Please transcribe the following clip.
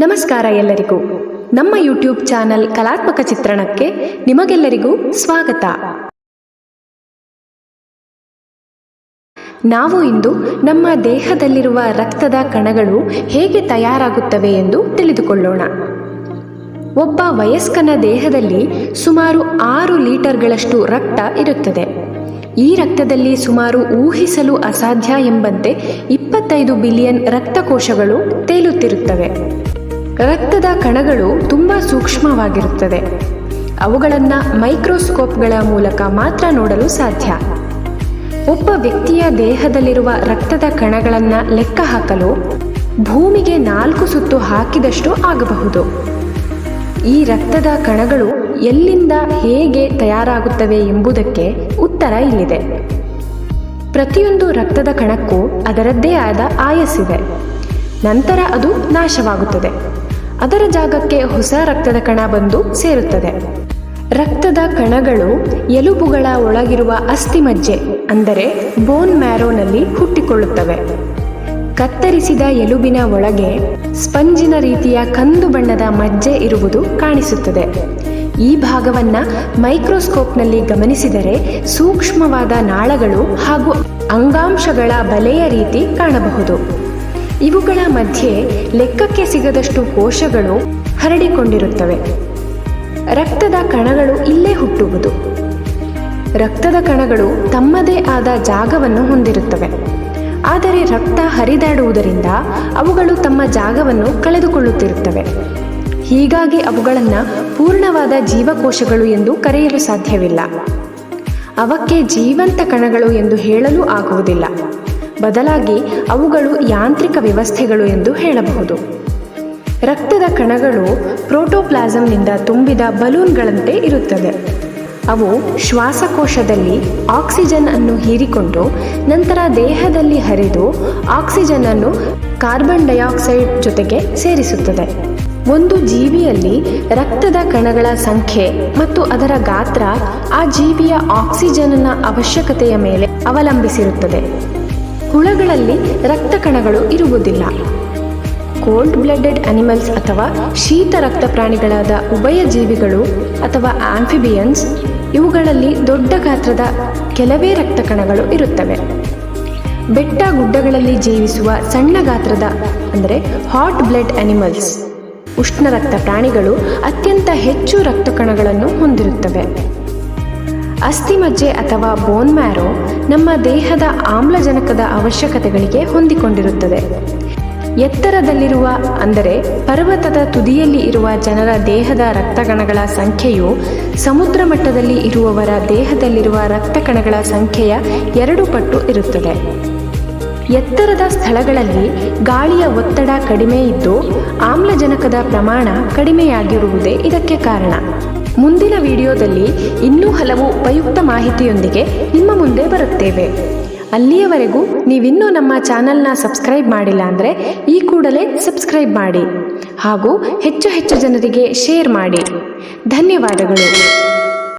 ನಮಸ್ಕಾರ ಎಲ್ಲರಿಗೂ. ನಮ್ಮ ಯೂಟ್ಯೂಬ್ ಚಾನಲ್ ಕಲಾತ್ಮಕ ಚಿತ್ರಣಕ್ಕೆ ನಿಮಗೆಲ್ಲರಿಗೂ ಸ್ವಾಗತ. ನಾವು ಇಂದು ನಮ್ಮ ದೇಹದಲ್ಲಿರುವ ರಕ್ತದ ಕಣಗಳು ಹೇಗೆ ತಯಾರಾಗುತ್ತವೆ ಎಂದು ತಿಳಿದುಕೊಳ್ಳೋಣ. ಒಬ್ಬ ವಯಸ್ಕನ ದೇಹದಲ್ಲಿ ಸುಮಾರು ಆರು ಲೀಟರ್ಗಳಷ್ಟು ರಕ್ತ ಇರುತ್ತದೆ. ಈ ರಕ್ತದಲ್ಲಿ ಸುಮಾರು ಊಹಿಸಲು ಅಸಾಧ್ಯ ಎಂಬಂತೆ ಇಪ್ಪತ್ತೈದು ಬಿಲಿಯನ್ ರಕ್ತಕೋಶಗಳು ತೇಲುತ್ತಿರುತ್ತವೆ. ರಕ್ತದ ಕಣಗಳು ತುಂಬ ಸೂಕ್ಷ್ಮವಾಗಿರುತ್ತದೆ ಅವುಗಳನ್ನು ಮೈಕ್ರೋಸ್ಕೋಪ್ಗಳ ಮೂಲಕ ಮಾತ್ರ ನೋಡಲು ಸಾಧ್ಯ. ಒಬ್ಬ ವ್ಯಕ್ತಿಯ ದೇಹದಲ್ಲಿರುವ ರಕ್ತದ ಕಣಗಳನ್ನು ಲೆಕ್ಕ ಹಾಕಲು ಭೂಮಿಗೆ ನಾಲ್ಕು ಸುತ್ತು ಹಾಕಿದಷ್ಟು ಆಗಬಹುದು. ಈ ರಕ್ತದ ಕಣಗಳು ಎಲ್ಲಿಂದ ಹೇಗೆ ತಯಾರಾಗುತ್ತವೆ ಎಂಬುದಕ್ಕೆ ಉತ್ತರ ಇಲ್ಲಿದೆ. ಪ್ರತಿಯೊಂದು ರಕ್ತದ ಕಣಕ್ಕೂ ಅದರದ್ದೇ ಆದ ಆಯಸ್ಸಿದೆ. ನಂತರ ಅದು ನಾಶವಾಗುತ್ತದೆ. ಅದರ ಜಾಗಕ್ಕೆ ಹೊಸ ರಕ್ತದ ಕಣ ಬಂದು ಸೇರುತ್ತದೆ. ರಕ್ತದ ಕಣಗಳು ಎಲುಬುಗಳ ಒಳಗಿರುವ ಅಸ್ಥಿಮಜ್ಜೆ ಅಂದರೆ ಬೋನ್ ಮ್ಯಾರೋನಲ್ಲಿ ಹುಟ್ಟಿಕೊಳ್ಳುತ್ತವೆ. ಕತ್ತರಿಸಿದ ಎಲುಬಿನ ಒಳಗೆ ಸ್ಪಂಜಿನ ರೀತಿಯ ಕಂದು ಬಣ್ಣದ ಮಜ್ಜೆ ಇರುವುದು ಕಾಣಿಸುತ್ತದೆ. ಈ ಭಾಗವನ್ನು ಮೈಕ್ರೋಸ್ಕೋಪ್ನಲ್ಲಿ ಗಮನಿಸಿದರೆ ಸೂಕ್ಷ್ಮವಾದ ನಾಳಗಳು ಹಾಗೂ ಅಂಗಾಂಶಗಳ ಬಲೆಯ ರೀತಿ ಕಾಣಬಹುದು. ಇವುಗಳ ಮಧ್ಯೆ ಲೆಕ್ಕಕ್ಕೆ ಸಿಗದಷ್ಟು ಕೋಶಗಳು ಹರಡಿಕೊಂಡಿರುತ್ತವೆ. ರಕ್ತದ ಕಣಗಳು ಇಲ್ಲೇ ಹುಟ್ಟುವುದು. ರಕ್ತದ ಕಣಗಳು ತಮ್ಮದೇ ಆದ ಜಾಗವನ್ನು ಹೊಂದಿರುತ್ತವೆ. ಆದರೆ ರಕ್ತ ಹರಿದಾಡುವುದರಿಂದ ಅವುಗಳು ತಮ್ಮ ಜಾಗವನ್ನು ಕಳೆದುಕೊಳ್ಳುತ್ತಿರುತ್ತವೆ. ಹೀಗಾಗಿ ಅವುಗಳನ್ನು ಪೂರ್ಣವಾದ ಜೀವಕೋಶಗಳು ಎಂದು ಕರೆಯಲು ಸಾಧ್ಯವಿಲ್ಲ. ಅವಕ್ಕೆ ಜೀವಂತ ಕಣಗಳು ಎಂದು ಹೇಳಲು ಆಗುವುದಿಲ್ಲ. ಬದಲಾಗಿ ಅವುಗಳು ಯಾಂತ್ರಿಕ ವ್ಯವಸ್ಥೆಗಳು ಎಂದು ಹೇಳಬಹುದು. ರಕ್ತದ ಕಣಗಳು ಪ್ರೋಟೋಪ್ಲಾಸಂನಿಂದ ತುಂಬಿದ ಬಲೂನ್ಗಳಂತೆ ಇರುತ್ತದೆ ಅವು ಶ್ವಾಸಕೋಶದಲ್ಲಿ ಆಕ್ಸಿಜನ್ ಅನ್ನು ಹೀರಿಕೊಂಡು ನಂತರ ದೇಹದಲ್ಲಿ ಹರಿದು ಆಕ್ಸಿಜನ್ ಅನ್ನು ಕಾರ್ಬನ್ ಡೈಆಕ್ಸೈಡ್ ಜೊತೆಗೆ ಸೇರಿಸುತ್ತದೆ. ಒಂದು ಜೀವಿಯಲ್ಲಿ ರಕ್ತದ ಕಣಗಳ ಸಂಖ್ಯೆ ಮತ್ತು ಅದರ ಗಾತ್ರ ಆ ಜೀವಿಯ ಆಕ್ಸಿಜನ್ನ ಅವಶ್ಯಕತೆಯ ಮೇಲೆ ಅವಲಂಬಿಸಿರುತ್ತದೆ. ಹುಳಗಳಲ್ಲಿ ರಕ್ತ ಕಣಗಳು ಇರುವುದಿಲ್ಲ. ಕೋಲ್ಡ್ ಬ್ಲಡೆಡ್ ಅನಿಮಲ್ಸ್ ಅಥವಾ ಶೀತ ರಕ್ತ ಪ್ರಾಣಿಗಳಾದ ಉಭಯ ಜೀವಿಗಳು ಅಥವಾ ಆಂಫಿಬಿಯನ್ಸ್, ಇವುಗಳಲ್ಲಿ ದೊಡ್ಡ ಗಾತ್ರದ ಕೆಲವೇ ರಕ್ತ ಕಣಗಳು ಇರುತ್ತವೆ. ಬೆಟ್ಟ ಗುಡ್ಡಗಳಲ್ಲಿ ಜೀವಿಸುವ ಸಣ್ಣ ಗಾತ್ರದ, ಅಂದರೆ ಹಾಟ್ ಬ್ಲಡ್ ಅನಿಮಲ್ಸ್, ಉಷ್ಣ ರಕ್ತ ಪ್ರಾಣಿಗಳು ಅತ್ಯಂತ ಹೆಚ್ಚು ರಕ್ತ ಕಣಗಳನ್ನು ಹೊಂದಿರುತ್ತವೆ. ಅಸ್ಥಿಮಜ್ಜೆ ಅಥವಾ ಬೋನ್ ಮ್ಯಾರೋ ನಮ್ಮ ದೇಹದ ಆಮ್ಲಜನಕದ ಅವಶ್ಯಕತೆಗಳಿಗೆ ಹೊಂದಿಕೊಂಡಿರುತ್ತದೆ. ಎತ್ತರದಲ್ಲಿರುವ, ಅಂದರೆ ಪರ್ವತದ ತುದಿಯಲ್ಲಿ ಇರುವ ಜನರ ದೇಹದ ರಕ್ತಗಣಗಳ ಸಂಖ್ಯೆಯು ಸಮುದ್ರ ಮಟ್ಟದಲ್ಲಿ ಇರುವವರ ದೇಹದಲ್ಲಿರುವ ರಕ್ತಕಣಗಳ ಸಂಖ್ಯೆಯ ಎರಡು ಪಟ್ಟು ಇರುತ್ತದೆ. ಎತ್ತರದ ಸ್ಥಳಗಳಲ್ಲಿ ಗಾಳಿಯ ಒತ್ತಡ ಕಡಿಮೆ ಇದ್ದು, ಆಮ್ಲಜನಕದ ಪ್ರಮಾಣ ಕಡಿಮೆಯಾಗಿರುವುದೇ ಇದಕ್ಕೆ ಕಾರಣ. ಮುಂದಿನ ವಿಡಿಯೋದಲ್ಲಿ ಇನ್ನೂ ಹಲವು ಉಪಯುಕ್ತ ಮಾಹಿತಿಯೊಂದಿಗೆ ನಿಮ್ಮ ಮುಂದೆ ಬರುತ್ತೇವೆ. ಅಲ್ಲಿಯವರೆಗೂ ನೀವಿನ್ನೂ ನಮ್ಮ ಚಾನಲ್ನ ಸಬ್ಸ್ಕ್ರೈಬ್ ಮಾಡಿಲ್ಲ ಅಂದರೆ ಈ ಕೂಡಲೇ ಸಬ್ಸ್ಕ್ರೈಬ್ ಮಾಡಿ ಹಾಗೂ ಹೆಚ್ಚು ಹೆಚ್ಚು ಜನರಿಗೆ ಶೇರ್ ಮಾಡಿ. ಧನ್ಯವಾದಗಳು.